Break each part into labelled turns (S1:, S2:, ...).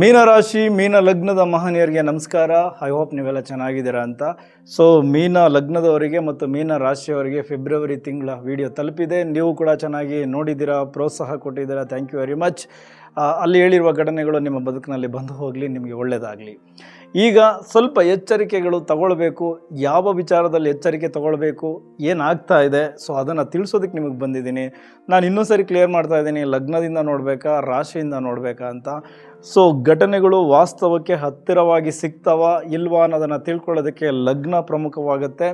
S1: ಮೀನರಾಶಿ ಮೀನ ಲಗ್ನದ ಮಹನೀಯರಿಗೆ ನಮಸ್ಕಾರ. I hope ನೀವೆಲ್ಲ ಚೆನ್ನಾಗಿದ್ದೀರಾ ಅಂತ. ಸೊ ಮೀನ ಲಗ್ನದವರಿಗೆ ಮತ್ತು ಮೀನ ರಾಶಿಯವರಿಗೆ ಫೆಬ್ರವರಿ ತಿಂಗಳ ವಿಡಿಯೋ ತಲುಪಿದೆ. ನೀವು ಕೂಡ ಚೆನ್ನಾಗಿ ನೋಡಿದ್ದೀರಾ, ಪ್ರೋತ್ಸಾಹ ಕೊಟ್ಟಿದ್ದೀರಾ. ಥ್ಯಾಂಕ್ ಯು ವೆರಿ ಮಚ್ ಅಲ್ಲಿ ಹೇಳಿರುವ ಘಟನೆಗಳು ನಿಮ್ಮ ಬದುಕಿನಲ್ಲಿ ಬಂದು ಹೋಗಲಿ, ನಿಮಗೆ ಒಳ್ಳೆಯದಾಗಲಿ ಈಗ ಸ್ವಲ್ಪ ಎಚ್ಚರಿಕೆಗಳು ತಗೊಳ್ಬೇಕು, ಯಾವ ವಿಚಾರದಲ್ಲಿ ಎಚ್ಚರಿಕೆ ತಗೊಳ್ಬೇಕು ಏನಾಗ್ತಾ ಇದೆ, ಸೊ ಅದನ್ನು ತಿಳಿಸೋದಕ್ಕೆ ನಿಮಗೆ ಬಂದಿದ್ದೀನಿ. ನಾನು ಇನ್ನೊಂದು ಸರಿ ಕ್ಲಿಯರ್ ಮಾಡ್ತಾ ಇದ್ದೀನಿ, ಲಗ್ನದಿಂದ ನೋಡಬೇಕಾ, ರಾಶಿಯಿಂದ ನೋಡಬೇಕಾ ಅಂತ. ಸೊ ಘಟನೆಗಳು ವಾಸ್ತವಕ್ಕೆ ಹತ್ತಿರವಾಗಿ ಸಿಗ್ತವ ಇಲ್ವಾ ಅನ್ನೋದನ್ನು ತಿಳ್ಕೊಳ್ಳೋದಕ್ಕೆ ಲಗ್ನ ಪ್ರಮುಖವಾಗುತ್ತೆ.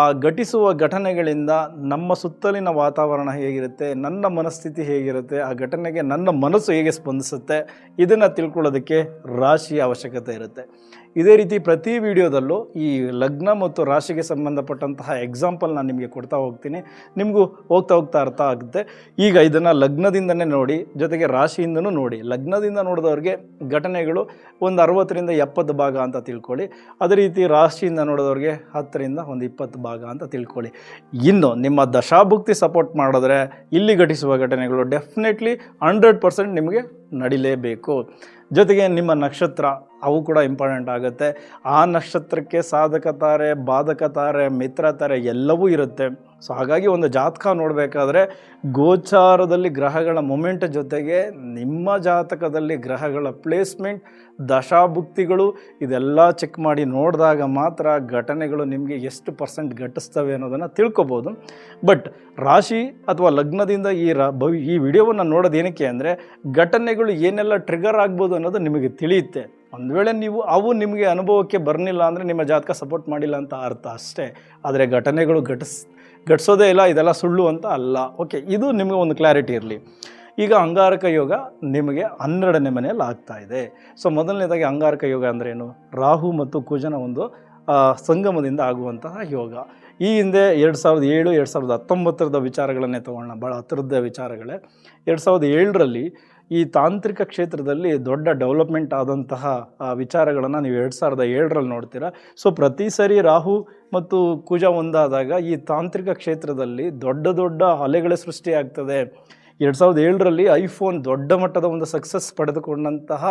S1: ಆ ಘಟಿಸುವ ಘಟನೆಗಳಿಂದ ನಮ್ಮ ಸುತ್ತಲಿನ ವಾತಾವರಣ ಹೇಗಿರುತ್ತೆ, ನನ್ನ ಮನಸ್ಥಿತಿ ಹೇಗಿರುತ್ತೆ, ಆ ಘಟನೆಗೆ ನನ್ನ ಮನಸ್ಸು ಹೇಗೆ ಸ್ಪಂದಿಸುತ್ತೆ, ಇದನ್ನು ತಿಳ್ಕೊಳ್ಳೋದಕ್ಕೆ ರಾಶಿಯ ಅವಶ್ಯಕತೆ ಇರುತ್ತೆ. ಇದೇ ರೀತಿ ಪ್ರತಿ ವಿಡಿಯೋದಲ್ಲೂ ಈ ಲಗ್ನ ಮತ್ತು ರಾಶಿಗೆ ಸಂಬಂಧಪಟ್ಟಂತಹ ಎಕ್ಸಾಂಪಲ್ ನಾನು ನಿಮಗೆ ಕೊಡ್ತಾ ಹೋಗ್ತೀನಿ. ನಿಮಗೂ ಹೋಗ್ತಾ ಹೋಗ್ತಾ ಅರ್ಥ ಆಗುತ್ತೆ. ಈಗ ಇದನ್ನು ಲಗ್ನದಿಂದನೇ ನೋಡಿ, ಜೊತೆಗೆ ರಾಶಿಯಿಂದನೂ ನೋಡಿ. ಲಗ್ನದಿಂದ ನೋಡಿದವ್ರಿಗೆ ಘಟನೆಗಳು ಒಂದು ಅರವತ್ತರಿಂದ ಎಪ್ಪತ್ತು ಭಾಗ ಅಂತ ತಿಳ್ಕೊಳ್ಳಿ. ಅದೇ ರೀತಿ ರಾಶಿಯಿಂದ ನೋಡಿದವ್ರಿಗೆ ಹತ್ತರಿಂದ ಒಂದು ಇಪ್ಪತ್ತು ಭಾಗ ಅಂತ ತಿಳ್ಕೊಳ್ಳಿ. ಇನ್ನು ನಿಮ್ಮ ದಶಾಭುಕ್ತಿ ಸಪೋರ್ಟ್ ಮಾಡಿದ್ರೆ ಇಲ್ಲಿ ಘಟಿಸುವ ಘಟನೆಗಳು ಡೆಫಿನೆಟ್ಲಿ ಹಂಡ್ರೆಡ್ ಪರ್ಸೆಂಟ್ ನಿಮಗೆ ನಡಿಲೇಬೇಕು. ಜೊತೆಗೆ ನಿಮ್ಮ ನಕ್ಷತ್ರ, ಅವು ಕೂಡ ಇಂಪಾರ್ಟೆಂಟ್ ಆಗುತ್ತೆ. ಆ ನಕ್ಷತ್ರಕ್ಕೆ ಸಾಧಕ ತಾರೆ, ಬಾಧಕ ತಾರೆ, ಮಿತ್ರ ತಾರೆ ಎಲ್ಲವೂ ಇರುತ್ತೆ. ಸೊ ಹಾಗಾಗಿ ಒಂದು ಜಾತಕ ನೋಡಬೇಕಾದ್ರೆ ಗೋಚಾರದಲ್ಲಿ ಗ್ರಹಗಳ ಮೊಮೆಂಟ್ ಜೊತೆಗೆ ನಿಮ್ಮ ಜಾತಕದಲ್ಲಿ ಗ್ರಹಗಳ ಪ್ಲೇಸ್ಮೆಂಟ್ ದಶಾಭುಕ್ತಿಗಳು ಇದೆಲ್ಲ ಚೆಕ್ ಮಾಡಿ ನೋಡಿದಾಗ ಮಾತ್ರ ಘಟನೆಗಳು ನಿಮಗೆ ಎಷ್ಟು ಪರ್ಸೆಂಟ್ ಘಟಿಸ್ತವೆ ಅನ್ನೋದನ್ನು ತಿಳ್ಕೊಬೋದು. ಬಟ್ ರಾಶಿ ಅಥವಾ ಲಗ್ನದಿಂದ ಈ ರ ಈ ವಿಡಿಯೋವನ್ನು ನೋಡೋದೇನಕ್ಕೆ ಅಂದರೆ ಘಟನೆಗಳು ಏನೆಲ್ಲ ಟ್ರಿಗರ್ ಆಗ್ಬೋದು ಅನ್ನೋದು ನಿಮಗೆ ತಿಳಿಯುತ್ತೆ. ಒಂದು ವೇಳೆ ನೀವು ಅವು ನಿಮಗೆ ಅನುಭವಕ್ಕೆ ಬರಲಿಲ್ಲ ಅಂದರೆ ನಿಮ್ಮ ಜಾತಕ ಸಪೋರ್ಟ್ ಮಾಡಿಲ್ಲ ಅಂತ ಅರ್ಥ ಅಷ್ಟೇ. ಆದರೆ ಘಟನೆಗಳು ಘಟಿಸ್, ಘಟಿಸೋದೇ ಇಲ್ಲ, ಇದೆಲ್ಲ ಸುಳ್ಳು ಅಂತ ಅಲ್ಲ. ಓಕೆ ಇದು ನಿಮಗೆ ಒಂದು ಕ್ಲಾರಿಟಿ ಇರಲಿ. ಈಗ ಅಂಗಾರಕ ಯೋಗ ನಿಮಗೆ ಹನ್ನೆರಡನೇ ಮನೆಯಲ್ಲಿ ಆಗ್ತಾ ಇದೆ. ಸೊ ಮೊದಲನೇದಾಗಿ ಅಂಗಾರಕ ಯೋಗ ಅಂದ್ರೇನು ರಾಹು ಮತ್ತು ಕುಜನ ಒಂದು ಸಂಗಮದಿಂದ ಆಗುವಂತಹ ಯೋಗ. ಈ ಹಿಂದೆ ಎರಡು ಸಾವಿರದ ಏಳು, ಎರಡು ಸಾವಿರದ ಹತ್ತೊಂಬತ್ತರದ ವಿಚಾರಗಳನ್ನೇ ತಗೊಳ್ಳೋಣ. ಭಾಳ ಹತ್ತಿರದ ವಿಚಾರಗಳೇ. ಎರಡು ಸಾವಿರದ ಏಳರಲ್ಲಿ ಈ ತಾಂತ್ರಿಕ ಕ್ಷೇತ್ರದಲ್ಲಿ ದೊಡ್ಡ ಡೆವಲಪ್ಮೆಂಟ್ ಆದಂತಹ ವಿಚಾರಗಳನ್ನು ನೀವು ಎರಡು ಸಾವಿರದ ಏಳರಲ್ಲಿ ನೋಡ್ತೀರಾ. ಸೊ, ಪ್ರತಿ ಸರಿ ರಾಹು ಮತ್ತು ಕುಜ ಒಂದಾದಾಗ ಈ ತಾಂತ್ರಿಕ ಕ್ಷೇತ್ರದಲ್ಲಿ ದೊಡ್ಡ ದೊಡ್ಡ ಅಲೆಗಳ ಸೃಷ್ಟಿಯಾಗ್ತದೆ. ಎರಡು ಸಾವಿರದ ಏಳರಲ್ಲಿ ಐಫೋನ್ ದೊಡ್ಡ ಮಟ್ಟದ ಒಂದು ಸಕ್ಸಸ್ ಪಡೆದುಕೊಂಡಂತಹ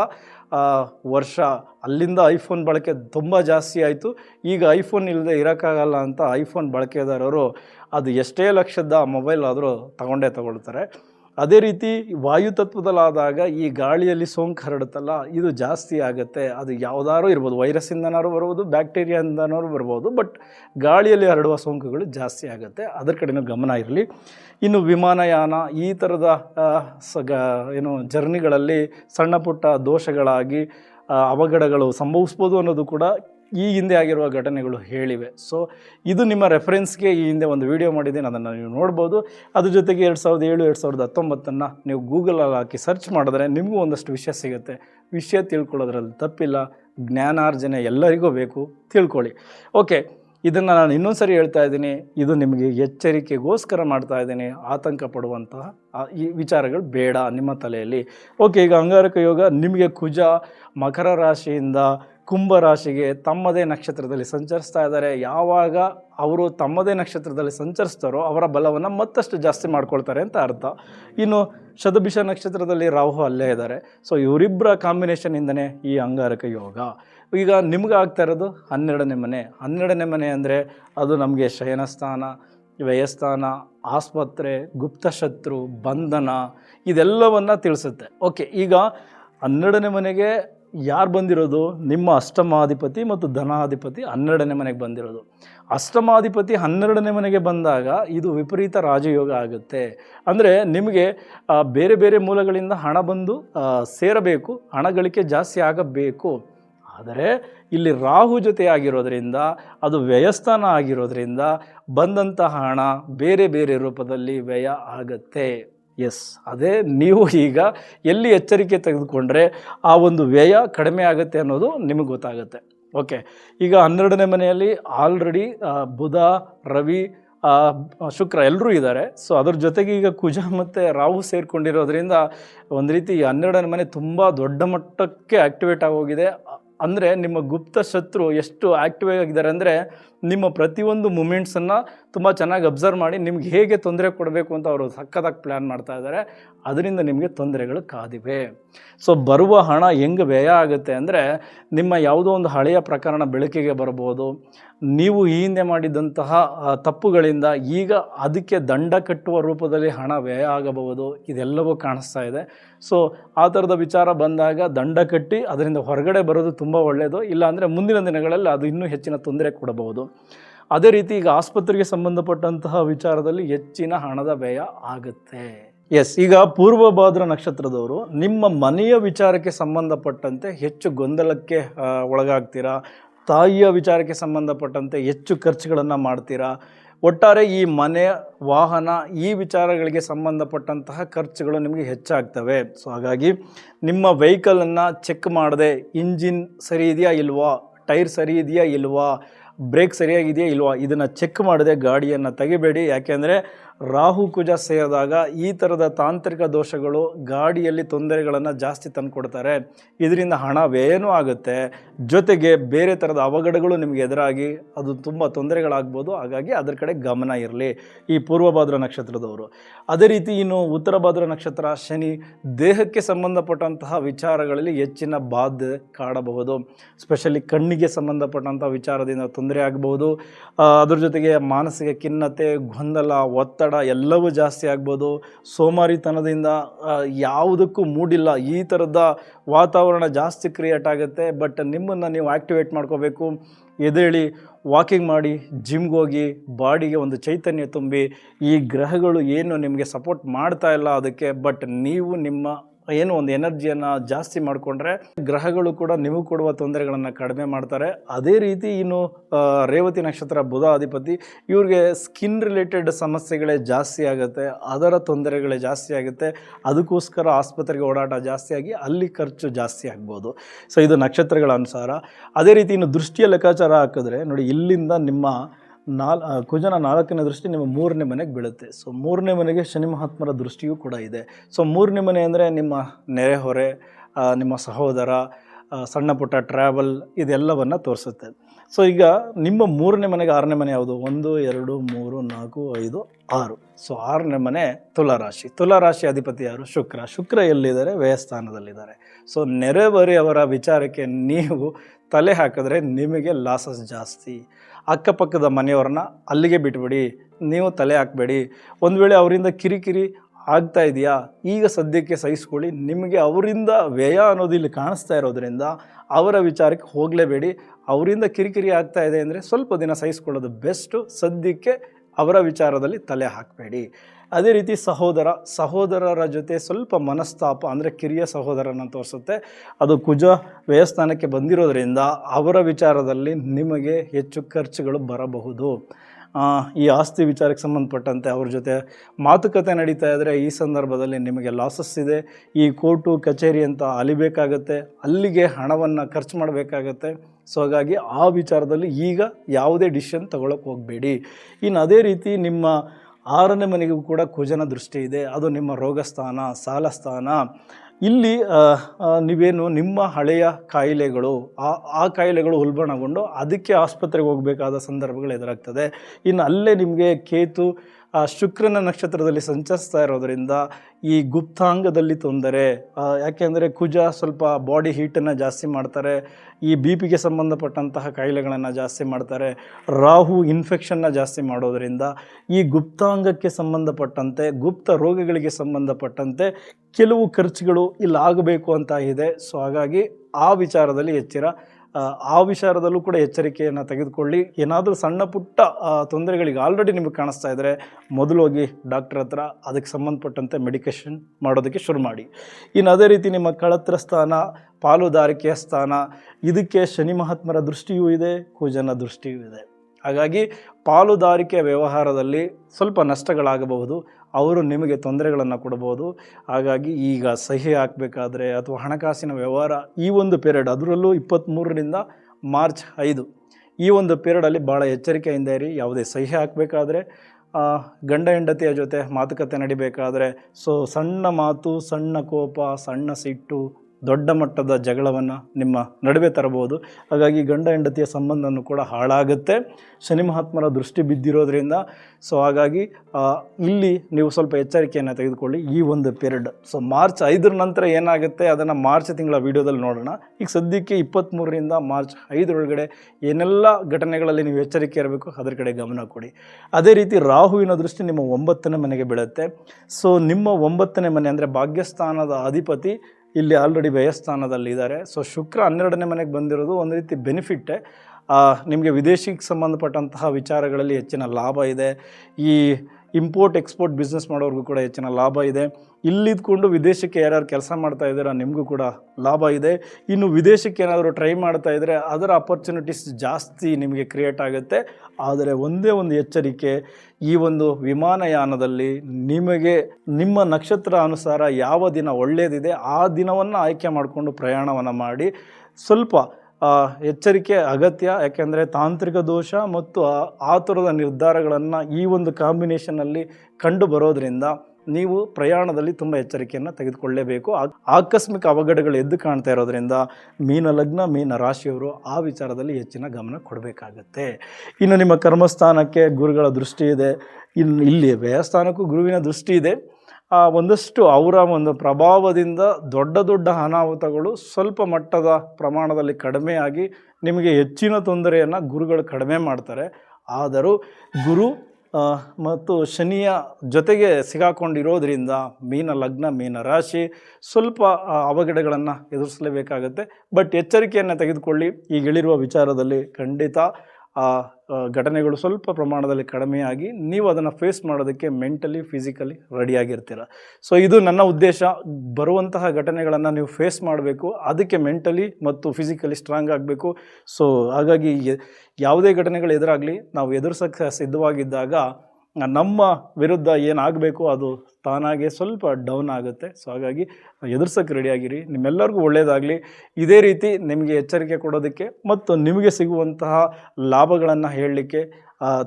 S1: ವರ್ಷ. ಅಲ್ಲಿಂದ ಐಫೋನ್ ಬಳಕೆ ತುಂಬ ಜಾಸ್ತಿ ಆಯಿತು. ಈಗ ಐಫೋನ್ ಇಲ್ಲದೆ ಇರೋಕ್ಕಾಗಲ್ಲ ಅಂತ ಐಫೋನ್ ಬಳಕೆದಾರರು ಅದು ಎಷ್ಟೇ ಲಕ್ಷದ ಮೊಬೈಲ್ ಆದರೂ ತಗೊಂಡೇ ತಗೊಳ್ತಾರೆ. ಅದೇ ರೀತಿ ವಾಯುತತ್ವದಲ್ಲಾದಾಗ ಈ ಗಾಳಿಯಲ್ಲಿ ಸೋಂಕು ಹರಡುತ್ತಲ್ಲ, ಇದು ಜಾಸ್ತಿ ಆಗುತ್ತೆ. ಅದು ಯಾವುದಾದ್ರೂ ಇರ್ಬೋದು. ವೈರಸ್ಸಿಂದನಾರು ಬರ್ಬೋದು ಬ್ಯಾಕ್ಟೀರಿಯಾದಿಂದನಾರು ಬರ್ಬೋದು, ಬಟ್ ಗಾಳಿಯಲ್ಲಿ ಹರಡುವ ಸೋಂಕುಗಳು ಜಾಸ್ತಿ ಆಗುತ್ತೆ. ಅದರ ಕಡೆಯೂ ಗಮನ ಇರಲಿ. ಇನ್ನು ವಿಮಾನಯಾನ, ಈ ಥರದ ಸಗ ಏನು, ಜರ್ನಿಗಳಲ್ಲಿ ಸಣ್ಣ ಪುಟ್ಟ ದೋಷಗಳಾಗಿ ಅವಘಡಗಳು ಸಂಭವಿಸ್ಬೋದು ಅನ್ನೋದು ಕೂಡ ಈ ಹಿಂದೆ ಆಗಿರುವ ಘಟನೆಗಳು ಹೇಳಿವೆ. ಸೊ ಇದು ನಿಮ್ಮ ರೆಫರೆನ್ಸ್ಗೆ ಈ ಹಿಂದೆ ಒಂದು ವಿಡಿಯೋ ಮಾಡಿದ್ದೀನಿ, ಅದನ್ನು ನೀವು ನೋಡ್ಬೋದು. ಅದ್ರ ಜೊತೆಗೆ ಎರಡು ಸಾವಿರದ ಏಳು, ಎರಡು ಸಾವಿರದ ಹತ್ತೊಂಬತ್ತನ್ನು ನೀವು ಗೂಗಲಲ್ಲಿ ಹಾಕಿ ಸರ್ಚ್ ಮಾಡಿದ್ರೆ ನಿಮಗೂ ಒಂದಷ್ಟು ವಿಷಯ ಸಿಗುತ್ತೆ. ವಿಷಯ ತಿಳ್ಕೊಳ್ಳೋದ್ರಲ್ಲಿ ತಪ್ಪಿಲ್ಲ, ಜ್ಞಾನಾರ್ಜನೆ ಎಲ್ಲರಿಗೂ ಬೇಕು, ತಿಳ್ಕೊಳ್ಳಿ. ಓಕೆ ಇದನ್ನು ನಾನು ಇನ್ನೊಂದು ಸರಿ ಹೇಳ್ತಾ ಇದ್ದೀನಿ. ಇದು ನಿಮಗೆ ಎಚ್ಚರಿಕೆಗೋಸ್ಕರ ಮಾಡ್ತಾ ಇದ್ದೀನಿ. ಆತಂಕ ಪಡುವಂತಹ ಈ ವಿಚಾರಗಳು ಬೇಡ ನಿಮ್ಮ ತಲೆಯಲ್ಲಿ. ಓಕೆ ಈಗ ಅಂಗಾರಕ ಯೋಗ ನಿಮಗೆ ಕುಜ, ಮಕರ ರಾಶಿಯಿಂದ ಕುಂಭ ರಾಶಿಗೆ ತಮ್ಮದೇ ನಕ್ಷತ್ರದಲ್ಲಿ ಸಂಚರಿಸ್ತಾ ಇದ್ದಾರೆ. ಯಾವಾಗ ಅವರು ತಮ್ಮದೇ ನಕ್ಷತ್ರದಲ್ಲಿ ಸಂಚರಿಸ್ತಾರೋ ಅವರ ಬಲವನ್ನು ಮತ್ತಷ್ಟು ಜಾಸ್ತಿ ಮಾಡ್ಕೊಳ್ತಾರೆ ಅಂತ ಅರ್ಥ. ಇನ್ನು ಶತಭಿಷ ನಕ್ಷತ್ರದಲ್ಲಿ ರಾಹು ಅಲ್ಲೇ ಇದ್ದಾರೆ. ಸೊ ಇವರಿಬ್ಬರ ಕಾಂಬಿನೇಷನಿಂದನೇ ಈ ಅಂಗಾರಕ ಯೋಗ. ಈಗ ನಿಮ್ಗೆ ಆಗ್ತಾ ಇರೋದು ಹನ್ನೆರಡನೇ ಮನೆ. ಹನ್ನೆರಡನೇ ಮನೆ ಅಂದರೆ ಅದು ನಮಗೆ ಶಯನಸ್ಥಾನ, ವ್ಯಯಸ್ಥಾನ, ಆಸ್ಪತ್ರೆ ಗುಪ್ತಶತ್ರು ಬಂಧನ ಇದೆಲ್ಲವನ್ನು ತಿಳಿಸುತ್ತೆ. ಓಕೆ, ಈಗ ಹನ್ನೆರಡನೇ ಮನೆಗೆ ಯಾರು ಬಂದಿರೋದು? ನಿಮ್ಮ ಅಷ್ಟಮಾಧಿಪತಿ ಮತ್ತು ಧನಾಧಿಪತಿ ಹನ್ನೆರಡನೇ ಮನೆಗೆ ಬಂದಿರೋದು. ಅಷ್ಟಮಾಧಿಪತಿ ಹನ್ನೆರಡನೇ ಮನೆಗೆ ಬಂದಾಗ ಇದು ವಿಪರೀತ ರಾಜಯೋಗ ಆಗುತ್ತೆ. ಅಂದರೆ ನಿಮಗೆ ಬೇರೆ ಬೇರೆ ಮೂಲಗಳಿಂದ ಹಣ ಬಂದು ಸೇರಬೇಕು, ಹಣ ಗಳಿಕೆ ಜಾಸ್ತಿ ಆಗಬೇಕು. ಆದರೆ ಇಲ್ಲಿ ರಾಹು ಜೊತೆ ಆಗಿರೋದ್ರಿಂದ ಅದು ವ್ಯಯಸ್ಥಾನ ಆಗಿರೋದ್ರಿಂದ ಬಂದಂತಹ ಹಣ ಬೇರೆ ಬೇರೆ ರೂಪದಲ್ಲಿ ವ್ಯಯ ಆಗತ್ತೆ. ಎಸ್ ಅದೇ ನೀವು ಈಗ ಎಲ್ಲಿ ಎಚ್ಚರಿಕೆ ತೆಗೆದುಕೊಂಡ್ರೆ ಆ ಒಂದು ವ್ಯಯ ಕಡಿಮೆ ಆಗುತ್ತೆ ಅನ್ನೋದು ನಿಮಗೆ ಗೊತ್ತಾಗುತ್ತೆ. ಓಕೆ ಈಗ ಹನ್ನೆರಡನೇ ಮನೆಯಲ್ಲಿ ಆಲ್ರೆಡಿ ಬುಧ, ರವಿ ಶುಕ್ರ ಎಲ್ಲರೂ ಇದ್ದಾರೆ. ಸೊ ಅದ್ರ ಜೊತೆಗೆ ಈಗ ಕುಜ ಮತ್ತು ರಾಹು ಸೇರಿಕೊಂಡಿರೋದ್ರಿಂದ ಒಂದು ರೀತಿ ಹನ್ನೆರಡನೇ ಮನೆ ತುಂಬ ದೊಡ್ಡ ಮಟ್ಟಕ್ಕೆ ಆ್ಯಕ್ಟಿವೇಟ್ ಆಗೋಗಿದೆ. ಅಂದರೆ ನಿಮ್ಮ ಗುಪ್ತ ಶತ್ರು ಎಷ್ಟು ಆ್ಯಕ್ಟಿವ್ ಆಗಿದ್ದಾರೆ ಅಂದರೆ ನಿಮ್ಮ ಪ್ರತಿಯೊಂದು ಮೂಮೆಂಟ್ಸನ್ನು ತುಂಬ ಚೆನ್ನಾಗಿ ಅಬ್ಸರ್ವ್ ಮಾಡಿ ನಿಮ್ಗೆ ಹೇಗೆ ತೊಂದರೆ ಕೊಡಬೇಕು ಅಂತ ಅವರು ಸಖತ್ತಾಗಿ ಪ್ಲ್ಯಾನ್ ಮಾಡ್ತಾ ಇದ್ದಾರೆ. ಅದರಿಂದ ನಿಮಗೆ ತೊಂದರೆಗಳು ಕಾದಿವೆ. ಸೊ ಬರುವ ಹಣ ಹೆಂಗೆ ವ್ಯಯ ಆಗುತ್ತೆ ಅಂದರೆ ನಿಮ್ಮ ಯಾವುದೋ ಒಂದು ಹಳೆಯ ಪ್ರಕರಣ ಬೆಳಕಿಗೆ ಬರಬಹುದು ನೀವು ಈ ಹಿಂದೆ ಮಾಡಿದಂತಹ ತಪ್ಪುಗಳಿಂದ ಈಗ ಅದಕ್ಕೆ ದಂಡ ಕಟ್ಟುವ ರೂಪದಲ್ಲಿ ಹಣ ವ್ಯಯ ಆಗಬಹುದು. ಇದೆಲ್ಲವೂ ಕಾಣಿಸ್ತಾ ಇದೆ. ಸೊ ಆ ಥರದ ವಿಚಾರ ಬಂದಾಗ ದಂಡ ಕಟ್ಟಿ ಅದರಿಂದ ಹೊರಗಡೆ ಬರೋದು ತುಂಬ ಒಳ್ಳೆಯದು ಇಲ್ಲಾಂದರೆ ಮುಂದಿನ ದಿನಗಳಲ್ಲಿ ಅದು ಇನ್ನೂ ಹೆಚ್ಚಿನ ತೊಂದರೆ ಕೊಡಬಹುದು. ಅದೇ ರೀತಿ ಈಗ ಆಸ್ಪತ್ರೆಗೆ ಸಂಬಂಧಪಟ್ಟಂತಹ ವಿಚಾರದಲ್ಲಿ ಹೆಚ್ಚಿನ ಹಣದ ವ್ಯಯ ಆಗುತ್ತೆ. ಎಸ್ ಈಗ ಪೂರ್ವಭಾದ್ರ ನಕ್ಷತ್ರದವರು ನಿಮ್ಮ ಮನೆಯ ವಿಚಾರಕ್ಕೆ ಸಂಬಂಧಪಟ್ಟಂತೆ ಹೆಚ್ಚು ಗೊಂದಲಕ್ಕೆ ಒಳಗಾಗ್ತೀರಾ? ತಾಯಿಯ ವಿಚಾರಕ್ಕೆ ಸಂಬಂಧಪಟ್ಟಂತೆ ಹೆಚ್ಚು ಖರ್ಚುಗಳನ್ನು ಮಾಡ್ತೀರಾ? ಒಟ್ಟಾರೆ ಈ ಮನೆ, ವಾಹನ ಈ ವಿಚಾರಗಳಿಗೆ ಸಂಬಂಧಪಟ್ಟಂತಹ ಖರ್ಚುಗಳು ನಿಮಗೆ ಹೆಚ್ಚಾಗ್ತವೆ. ಸೊ ಹಾಗಾಗಿ ನಿಮ್ಮ ವೆಹಿಕಲನ್ನು ಚೆಕ್ ಮಾಡದೆ ಇಂಜಿನ್ ಸರಿ ಇದೆಯಾ ಇಲ್ವಾ? ಟೈರ್ ಸರಿ ಇದೆಯಾ ಇಲ್ವಾ? ಬ್ರೇಕ್ ಸರಿಯಾಗಿದೆಯಾ ಇಲ್ವಾ? ಇದನ್ನು ಚೆಕ್ ಮಾಡದೆ ಗಾಡಿಯನ್ನು ತೆಗಿಬೇಡಿ. ಯಾಕೆಂದರೆ ರಾಹು ಕುಜ ಸೇರಿದಾಗ ಈ ಥರದ ತಾಂತ್ರಿಕ ದೋಷಗಳು ಗಾಡಿಯಲ್ಲಿ ತೊಂದರೆಗಳನ್ನು ಜಾಸ್ತಿ ತಂದುಕೊಡ್ತಾರೆ. ಇದರಿಂದ ಹಣ ವ್ಯಯನೂ ಆಗುತ್ತೆ. ಜೊತೆಗೆ ಬೇರೆ ಥರದ ಅವಘಡಗಳು ನಿಮಗೆ ಎದುರಾಗಿ ಅದು ತುಂಬ ತೊಂದರೆಗಳಾಗ್ಬೋದು. ಹಾಗಾಗಿ ಅದರ ಕಡೆ ಗಮನ ಇರಲಿ. ಈ ಪೂರ್ವಭಾದ್ರ ನಕ್ಷತ್ರದವರು. ಅದೇ ರೀತಿ ಇನ್ನು ಉತ್ತರ ಭಾದ್ರ ನಕ್ಷತ್ರ ಶನಿ ದೇಹಕ್ಕೆ ಸಂಬಂಧಪಟ್ಟಂತಹ ವಿಚಾರಗಳಲ್ಲಿ ಹೆಚ್ಚಿನ ಬಾಧೆ ಕಾಡಬಹುದು. ಸ್ಪೆಷಲಿ ಕಣ್ಣಿಗೆ ಸಂಬಂಧಪಟ್ಟಂಥ ವಿಚಾರದಿಂದ ತೊಂದರೆ ಆಗಬಹುದು. ಅದ್ರ ಜೊತೆಗೆ ಮಾನಸಿಕ ಖಿನ್ನತೆ, ಗೊಂದಲ, ಒತ್ತಡ ಎಲ್ಲವೂ ಜಾಸ್ತಿ ಆಗ್ಬೋದು. ಸೋಮಾರಿತನದಿಂದ ಯಾವುದಕ್ಕೂ ಮೂಡಿಲ್ಲ. ಈ ಥರದ ವಾತಾವರಣ ಜಾಸ್ತಿ ಕ್ರಿಯೇಟ್ ಆಗುತ್ತೆ. ಬಟ್ ನಿಮ್ಮನ್ನು ನೀವು ಆ್ಯಕ್ಟಿವೇಟ್ ಮಾಡ್ಕೋಬೇಕು. ಎದೇಳಿ ವಾಕಿಂಗ್ ಮಾಡಿ ಜಿಮ್ಗೆ ಹೋಗಿ, ಬಾಡಿಗೆ ಒಂದು ಚೈತನ್ಯ ತುಂಬಿ, ಈ ಗ್ರಹಗಳು ಏನು ನಿಮಗೆ ಸಪೋರ್ಟ್ ಮಾಡ್ತಾ ಇಲ್ಲ ಅದಕ್ಕೆ ಬಟ್ ನೀವು ನಿಮ್ಮ ಏನು ಒಂದು ಎನರ್ಜಿಯನ್ನು ಜಾಸ್ತಿ ಮಾಡಿಕೊಂಡ್ರೆ ಗ್ರಹಗಳು ಕೂಡ ನಿಮಗೆ ಕೊಡುವ ತೊಂದರೆಗಳನ್ನು ಕಡಿಮೆ ಮಾಡ್ತಾರೆ. ಅದೇ ರೀತಿ ಇನ್ನು ರೇವತಿ ನಕ್ಷತ್ರ ಬುಧ ಅಧಿಪತಿ ಇವ್ರಿಗೆ ಸ್ಕಿನ್ ರಿಲೇಟೆಡ್ ಸಮಸ್ಯೆಗಳೇ ಜಾಸ್ತಿ ಆಗುತ್ತೆ, ಅದರ ತೊಂದರೆಗಳೇ ಜಾಸ್ತಿ ಆಗುತ್ತೆ, ಅದಕ್ಕೋಸ್ಕರ ಆಸ್ಪತ್ರೆಗೆ ಓಡಾಟ ಜಾಸ್ತಿ ಆಗಿ ಅಲ್ಲಿ ಖರ್ಚು ಜಾಸ್ತಿ ಆಗ್ಬೋದು. ಸೊ ಇದು ನಕ್ಷತ್ರಗಳ ಅನುಸಾರ. ಅದೇ ರೀತಿ ಇನ್ನು ದೃಷ್ಟಿಯ ಲೆಕ್ಕಾಚಾರ ಹಾಕಿದ್ರೆ ನೋಡಿ ಇಲ್ಲಿಂದ ನಿಮ್ಮ ನಾಲ್ ಕುಜನ ನಾಲ್ಕನೇ ದೃಷ್ಟಿ ನಿಮ್ಮ ಮೂರನೇ ಮನೆಗೆ ಬೀಳುತ್ತೆ. ಸೊ ಮೂರನೇ ಮನೆಗೆ ಶನಿ ಮಹಾತ್ಮರ ದೃಷ್ಟಿಯೂ ಕೂಡ ಇದೆ. ಸೊ ಮೂರನೇ ಮನೆ ಅಂದರೆ ನಿಮ್ಮ ನೆರೆಹೊರೆ ನಿಮ್ಮ ಸಹೋದರ ಸಣ್ಣ ಪುಟ್ಟ ಟ್ರಾವೆಲ್ ಇದೆಲ್ಲವನ್ನು ತೋರಿಸುತ್ತೆ. ಸೊ ಈಗ ನಿಮ್ಮ ಮೂರನೇ ಮನೆಗೆ ಆರನೇ ಮನೆ ಯಾವುದು? ಒಂದು, ಎರಡು, ಮೂರು, ನಾಲ್ಕು, ಐದು, ಆರು. ಸೊ ಆರನೇ ಮನೆ ತುಲಾರಾಶಿ. ತುಲಾರಾಶಿ ಅಧಿಪತಿ ಯಾರು? ಶುಕ್ರ. ಶುಕ್ರ ಎಲ್ಲಿದ್ದಾರೆ? ವ್ಯಯಸ್ಥಾನದಲ್ಲಿದ್ದಾರೆ. ಸೊ ನೆರೆಬರಿಯವರ ವಿಚಾರಕ್ಕೆ ನೀವು ತಲೆ ಹಾಕಿದ್ರೆ ನಿಮಗೆ ಲಾಸಸ್ ಜಾಸ್ತಿ. ಅಕ್ಕಪಕ್ಕದ ಮನೆಯವ್ರನ್ನ ಅಲ್ಲಿಗೆ ಬಿಟ್ಬಿಡಿ, ನೀವು ತಲೆ ಹಾಕಬೇಡಿ. ಒಂದು ವೇಳೆ ಅವರಿಂದ ಕಿರಿಕಿರಿ ಆಗ್ತಾ ಇದೆಯಾ? ಈಗ ಸದ್ಯಕ್ಕೆ ಸಹಿಸ್ಕೊಳ್ಳಿ. ನಿಮಗೆ ಅವರಿಂದ ವ್ಯಯ ಅನ್ನೋದು ಇಲ್ಲಿ ಕಾಣಿಸ್ತಾ ಇರೋದ್ರಿಂದ ಅವರ ವಿಚಾರಕ್ಕೆ ಹೋಗಲೇಬೇಡಿ. ಅವರಿಂದ ಕಿರಿಕಿರಿ ಆಗ್ತಾ ಇದೆ ಅಂದರೆ ಸ್ವಲ್ಪ ದಿನ ಸಹಿಸ್ಕೊಳ್ಳೋದು ಬೆಸ್ಟು. ಸದ್ಯಕ್ಕೆ ಅವರ ವಿಚಾರದಲ್ಲಿ ತಲೆ ಹಾಕಬೇಡಿ. ಅದೇ ರೀತಿ ಸಹೋದರ, ಸಹೋದರರ ಜೊತೆ ಸ್ವಲ್ಪ ಮನಸ್ತಾಪ ಅಂದರೆ ಕಿರಿಯ ಸಹೋದರನ ತೋರಿಸುತ್ತೆ. ಅದು ಕುಜ ವ್ಯಯಸ್ಥಾನಕ್ಕೆ ಬಂದಿರೋದ್ರಿಂದ ಅವರ ವಿಚಾರದಲ್ಲಿ ನಿಮಗೆ ಹೆಚ್ಚು ಖರ್ಚುಗಳು ಬರಬಹುದು. ಈ ಆಸ್ತಿ ವಿಚಾರಕ್ಕೆ ಸಂಬಂಧಪಟ್ಟಂತೆ ಅವ್ರ ಜೊತೆ ಮಾತುಕತೆ ನಡೀತಾ ಇದ್ದರೆ ಈ ಸಂದರ್ಭದಲ್ಲಿ ನಿಮಗೆ ಲಾಸಸ್ ಇದೆ. ಈ ಕೋರ್ಟು, ಕಚೇರಿ ಅಂತ ಅಲಿಬೇಕಾಗತ್ತೆ. ಅಲ್ಲಿಗೆ ಹಣವನ್ನು ಖರ್ಚು ಮಾಡಬೇಕಾಗತ್ತೆ. ಸೊ ಹಾಗಾಗಿ ಆ ವಿಚಾರದಲ್ಲಿ ಈಗ ಯಾವುದೇ ಡಿಸಿಷನ್ ತಗೊಳಕ್ಕೆ ಹೋಗಬೇಡಿ. ಇನ್ನು ಅದೇ ರೀತಿ ನಿಮ್ಮ ಆರನೇ ಮನೆಗೂ ಕೂಡ ಕುಜನ ದೃಷ್ಟಿ ಇದೆ. ಅದು ನಿಮ್ಮ ರೋಗಸ್ಥಾನ, ಸಾಲಸ್ಥಾನ. ಇಲ್ಲಿ ನೀವೇನು ನಿಮ್ಮ ಹಳೆಯ ಕಾಯಿಲೆಗಳು, ಆ ಆ ಕಾಯಿಲೆಗಳು ಉಲ್ಬಣಗೊಂಡು ಅದಕ್ಕೆ ಆಸ್ಪತ್ರೆಗೆ ಹೋಗಬೇಕಾದ ಸಂದರ್ಭಗಳು ಎದುರಾಗ್ತದೆ. ಇನ್ನು ಅಲ್ಲೇ ನಿಮಗೆ ಕೇತು ಶುಕ್ರನ ನಕ್ಷತ್ರದಲ್ಲಿ ಸಂಚರಿಸ್ತಾ ಇರೋದರಿಂದ ಈ ಗುಪ್ತಾಂಗದಲ್ಲಿ ತೊಂದರೆ ಆ, ಯಾಕೆಂದರೆ ಕುಜ ಸ್ವಲ್ಪ ಬಾಡಿ ಹೀಟನ್ನು ಜಾಸ್ತಿ ಮಾಡ್ತಾರೆ ಈ ಬಿ ಪಿಗೆ ಸಂಬಂಧಪಟ್ಟಂತಹ ಕಾಯಿಲೆಗಳನ್ನು ಜಾಸ್ತಿ ಮಾಡ್ತಾರೆ ರಾಹು ಇನ್ಫೆಕ್ಷನ್ನ ಜಾಸ್ತಿ ಮಾಡೋದರಿಂದ ಈ ಗುಪ್ತಾಂಗಕ್ಕೆ ಸಂಬಂಧಪಟ್ಟಂತೆ ಗುಪ್ತ ರೋಗಗಳಿಗೆ ಸಂಬಂಧಪಟ್ಟಂತೆ ಕೆಲವು ಖರ್ಚುಗಳು ಇಲ್ಲಿ ಆಗಬೇಕು ಅಂತ ಇದೆ. ಸೊ ಹಾಗಾಗಿ ಆ ವಿಚಾರದಲ್ಲಿ ಎಚ್ಚರ. ಆ, ವಿಚಾರದಲ್ಲೂ ಕೂಡ ಎಚ್ಚರಿಕೆಯನ್ನು ತೆಗೆದುಕೊಳ್ಳಿ. ಏನಾದರೂ ಸಣ್ಣ ಪುಟ್ಟ ತೊಂದರೆಗಳಿಗೆ ಆಲ್ರೆಡಿ ನಿಮಗೆ ಕಾಣಿಸ್ತಾ ಇದ್ದರೆ ಮೊದಲು ಹೋಗಿ ಡಾಕ್ಟರ್ ಹತ್ರ ಅದಕ್ಕೆ ಸಂಬಂಧಪಟ್ಟಂತೆ ಮೆಡಿಕೇಷನ್ ಮಾಡೋದಕ್ಕೆ ಶುರು ಮಾಡಿ. ಇನ್ನು ಅದೇ ರೀತಿ ನಿಮ್ಮ ಕಳತ್ರ ಸ್ಥಾನ ಪಾಲುದಾರಿಕೆಯ ಸ್ಥಾನ ಇದಕ್ಕೆ ಶನಿ ಮಹಾತ್ಮರ ದೃಷ್ಟಿಯೂ ಇದೆ ಕೂಜನ ದೃಷ್ಟಿಯೂ ಇದೆ. ಹಾಗಾಗಿ ಪಾಲುದಾರಿಕೆಯ ವ್ಯವಹಾರದಲ್ಲಿ ಸ್ವಲ್ಪ ನಷ್ಟಗಳಾಗಬಹುದು. ಅವರು ನಿಮಗೆ ತೊಂದರೆಗಳನ್ನು ಕೊಡ್ಬೋದು. ಹಾಗಾಗಿ ಈಗ ಸಹಿ ಹಾಕಬೇಕಾದ್ರೆ ಅಥವಾ ಹಣಕಾಸಿನ ವ್ಯವಹಾರ ಈ ಒಂದು ಪೀರಿಯಡ್ ಅದರಲ್ಲೂ ಇಪ್ಪತ್ತ್ಮೂರರಿಂದ ಮಾರ್ಚ್ ಐದು ಈ ಒಂದು ಪೀರಿಯಡಲ್ಲಿ ಭಾಳ ಎಚ್ಚರಿಕೆಯಿಂದ ಇರಿ. ಯಾವುದೇ ಸಹಿ ಹಾಕಬೇಕಾದ್ರೆ ಗಂಡ ಹೆಂಡತಿಯ ಜೊತೆ ಮಾತುಕತೆ ನಡಿಬೇಕಾದ್ರೆ ಸೊ ಸಣ್ಣ ಮಾತು, ಸಣ್ಣ ಕೋಪ, ಸಣ್ಣ ಸಿಟ್ಟು ದೊಡ್ಡ ಮಟ್ಟದ ಜಗಳವನ್ನು ನಿಮ್ಮ ನಡುವೆ ತರಬಹುದು. ಹಾಗಾಗಿ ಗಂಡ ಹೆಂಡತಿಯ ಸಂಬಂಧನೂ ಕೂಡ ಹಾಳಾಗುತ್ತೆ. ಶನಿ ಮಹಾತ್ಮರ ದೃಷ್ಟಿ ಬಿದ್ದಿರೋದ್ರಿಂದ ಸೊ ಹಾಗಾಗಿ ಇಲ್ಲಿ ನೀವು ಸ್ವಲ್ಪ ಎಚ್ಚರಿಕೆಯನ್ನು ತೆಗೆದುಕೊಳ್ಳಿ. ಈ ಒಂದು ಪೀರಿಯಡ್ ಸೊ ಮಾರ್ಚ್ ಐದರ ನಂತರ ಏನಾಗುತ್ತೆ ಅದನ್ನು ಮಾರ್ಚ್ ತಿಂಗಳ ವಿಡಿಯೋದಲ್ಲಿ ನೋಡೋಣ. ಈಗ ಸದ್ಯಕ್ಕೆ ಇಪ್ಪತ್ತ್ಮೂರರಿಂದ ಮಾರ್ಚ್ ಐದರೊಳಗಡೆ ಏನೆಲ್ಲ ಘಟನೆಗಳಲ್ಲಿ ನೀವು ಎಚ್ಚರಿಕೆ ಇರಬೇಕು ಅದರ ಕಡೆ ಗಮನ ಕೊಡಿ. ಅದೇ ರೀತಿ ರಾಹುವಿನ ದೃಷ್ಟಿ ನಿಮ್ಮ ಒಂಬತ್ತನೇ ಮನೆಗೆ ಬೀಳುತ್ತೆ. ಸೊ ನಿಮ್ಮ ಒಂಬತ್ತನೇ ಮನೆ ಅಂದರೆ ಭಾಗ್ಯಸ್ಥಾನದ ಅಧಿಪತಿ ಇಲ್ಲಿ ಆಲ್ರೆಡಿ ವ್ಯಯಸ್ಥಾನದಲ್ಲಿದ್ದಾರೆ. ಸೊ ಶುಕ್ರ ಹನ್ನೆರಡನೇ ಮನೆಗೆ ಬಂದಿರೋದು ಒಂದು ರೀತಿ ಬೆನಿಫಿಟ್ಟೆ ನಿಮಗೆ ವಿದೇಶಿಗೆ ಸಂಬಂಧಪಟ್ಟಂತಹ ವಿಚಾರಗಳಲ್ಲಿ ಹೆಚ್ಚಿನ ಲಾಭ ಇದೆ. ಈ ಇಂಪೋರ್ಟ್ ಎಕ್ಸ್ಪೋರ್ಟ್ ಬಿಸ್ನೆಸ್ ಮಾಡೋರಿಗೂ ಕೂಡ ಹೆಚ್ಚಿನ ಲಾಭ ಇದೆ. ಇಲ್ಲಿದ್ಕೊಂಡು ವಿದೇಶಕ್ಕೆ ಯಾರ್ಯಾರು ಕೆಲಸ ಮಾಡ್ತಾ ಇದ್ದೀರಾ ನಿಮಗೂ ಕೂಡ ಲಾಭ ಇದೆ. ಇನ್ನು ವಿದೇಶಕ್ಕೆ ಏನಾದರೂ ಟ್ರೈ ಮಾಡ್ತಾ ಇದ್ದರೆ ಅದರ ಅಪರ್ಚುನಿಟೀಸ್ ಜಾಸ್ತಿ ನಿಮಗೆ ಕ್ರಿಯೇಟ್ ಆಗುತ್ತೆ. ಆದರೆ ಒಂದೇ ಒಂದು ಎಚ್ಚರಿಕೆ, ಈ ಒಂದು ವಿಮಾನಯಾನದಲ್ಲಿ ನಿಮಗೆ, ನಿಮ್ಮ ನಕ್ಷತ್ರ ಅನುಸಾರ ಯಾವ ದಿನ ಒಳ್ಳೆಯದಿದೆ ಆ ದಿನವನ್ನು ಆಯ್ಕೆ ಮಾಡಿಕೊಂಡು ಪ್ರಯಾಣವನ್ನು ಮಾಡಿ. ಸ್ವಲ್ಪ ಎಚ್ಚರಿಕೆ, ಅಗತ್ಯ, ಯಾಕೆಂದರೆ ತಾಂತ್ರಿಕ ದೋಷ ಮತ್ತು ಆತುರದ ನಿರ್ಧಾರಗಳನ್ನು ಈ ಒಂದು ಕಾಂಬಿನೇಷನಲ್ಲಿ ಕಂಡು ಬರೋದರಿಂದ ನೀವು ಪ್ರಯಾಣದಲ್ಲಿ ತುಂಬ ಎಚ್ಚರಿಕೆಯನ್ನು ತೆಗೆದುಕೊಳ್ಳಲೇಬೇಕು ಆಕಸ್ಮಿಕ ಅವಘಡಗಳು ಎದ್ದು ಕಾಣ್ತಾ ಇರೋದರಿಂದ ಮೀನ ಲಗ್ನ, ಮೀನ ರಾಶಿಯವರು ಆ ವಿಚಾರದಲ್ಲಿ ಹೆಚ್ಚಿನ ಗಮನ ಕೊಡಬೇಕಾಗತ್ತೆ. ಇನ್ನು ನಿಮ್ಮ ಕರ್ಮಸ್ಥಾನಕ್ಕೆ ಗುರುಗಳ ದೃಷ್ಟಿ ಇದೆ. ಇನ್ನು ಇಲ್ಲಿ ವ್ಯಯಸ್ಥಾನಕ್ಕೂ ಗುರುವಿನ ದೃಷ್ಟಿ ಇದೆ. ಒಂದಷ್ಟು ಅವರ ಒಂದು ಪ್ರಭಾವದಿಂದ ದೊಡ್ಡ ದೊಡ್ಡ ಅನಾಹುತಗಳು ಸ್ವಲ್ಪ ಮಟ್ಟದ ಪ್ರಮಾಣದಲ್ಲಿ ಕಡಿಮೆಯಾಗಿ ನಿಮಗೆ ಹೆಚ್ಚಿನ ತೊಂದರೆಯನ್ನು ಗುರುಗಳು ಕಡಿಮೆ ಮಾಡ್ತಾರೆ. ಆದರೂ ಗುರು ಮತ್ತು ಶನಿಯ ಜೊತೆಗೆ ಸಿಗಾಕೊಂಡಿರೋದ್ರಿಂದ ಮೀನ ಲಗ್ನ ಮೀನ ರಾಶಿ ಸ್ವಲ್ಪ ಆ, ಅವಘಡಗಳನ್ನು ಎದುರಿಸಲೇಬೇಕಾಗತ್ತೆ. ಬಟ್ ಎಚ್ಚರಿಕೆಯನ್ನು ತೆಗೆದುಕೊಳ್ಳಿ. ಈಗ ಹೇಳಿರುವ ವಿಚಾರದಲ್ಲಿ ಖಂಡಿತ ಆ ಘಟನೆಗಳು ಸ್ವಲ್ಪ ಪ್ರಮಾಣದಲ್ಲಿ ಕಡಿಮೆಯಾಗಿ ನೀವು ಅದನ್ನು ಫೇಸ್ ಮಾಡೋದಕ್ಕೆ ಮೆಂಟಲಿ ಫಿಸಿಕಲಿ ರೆಡಿಯಾಗಿರ್ತೀರ ಸೊ ಇದು ನನ್ನ ಉದ್ದೇಶ. ಬರುವಂತಹ ಘಟನೆಗಳನ್ನು ನೀವು ಫೇಸ್ ಮಾಡಬೇಕು. ಅದಕ್ಕೆ ಮೆಂಟಲಿ ಮತ್ತು ಫಿಸಿಕಲಿ ಸ್ಟ್ರಾಂಗ್ ಆಗಬೇಕು. ಸೊ ಹಾಗಾಗಿ, ಯಾವುದೇ ಘಟನೆಗಳು ಎದುರಾಗಲಿ, ನಾವು ಎದುರಿಸೋಕ್ಕೆ ಸಿದ್ಧವಾಗಿದ್ದಾಗ ನಮ್ಮ ವಿರುದ್ಧ ಏನಾಗಬೇಕು ಅದು ತಾನಾಗೆ ಸ್ವಲ್ಪ ಡೌನ್ ಆಗುತ್ತೆ. ಸೊ ಹಾಗಾಗಿ ಎದುರ್ಸೋಕ್ಕೆ ರೆಡಿಯಾಗಿರಿ ನಿಮ್ಮೆಲ್ಲರಿಗೂ ಒಳ್ಳೆಯದಾಗಲಿ ಇದೇ ರೀತಿ ನಿಮಗೆ ಎಚ್ಚರಿಕೆ ಕೊಡೋದಕ್ಕೆ ಮತ್ತು ನಿಮಗೆ ಸಿಗುವಂತಹ ಲಾಭಗಳನ್ನು ಹೇಳಲಿಕ್ಕೆ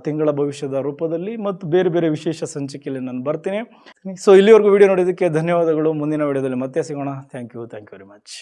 S1: ತಿಂಗಳ ಭವಿಷ್ಯದ ರೂಪದಲ್ಲಿ ಮತ್ತು ಬೇರೆ ಬೇರೆ ವಿಶೇಷ ಸಂಚಿಕೆಯಲ್ಲಿ ನಾನು ಬರ್ತೀನಿ. ಸೊ ಇಲ್ಲಿವರೆಗೂ ವಿಡಿಯೋ ನೋಡಿದ್ದಕ್ಕೆ ಧನ್ಯವಾದಗಳು. ಮುಂದಿನ ವಿಡಿಯೋದಲ್ಲಿ ಮತ್ತೆ ಸಿಗೋಣ. Thank you thank you very much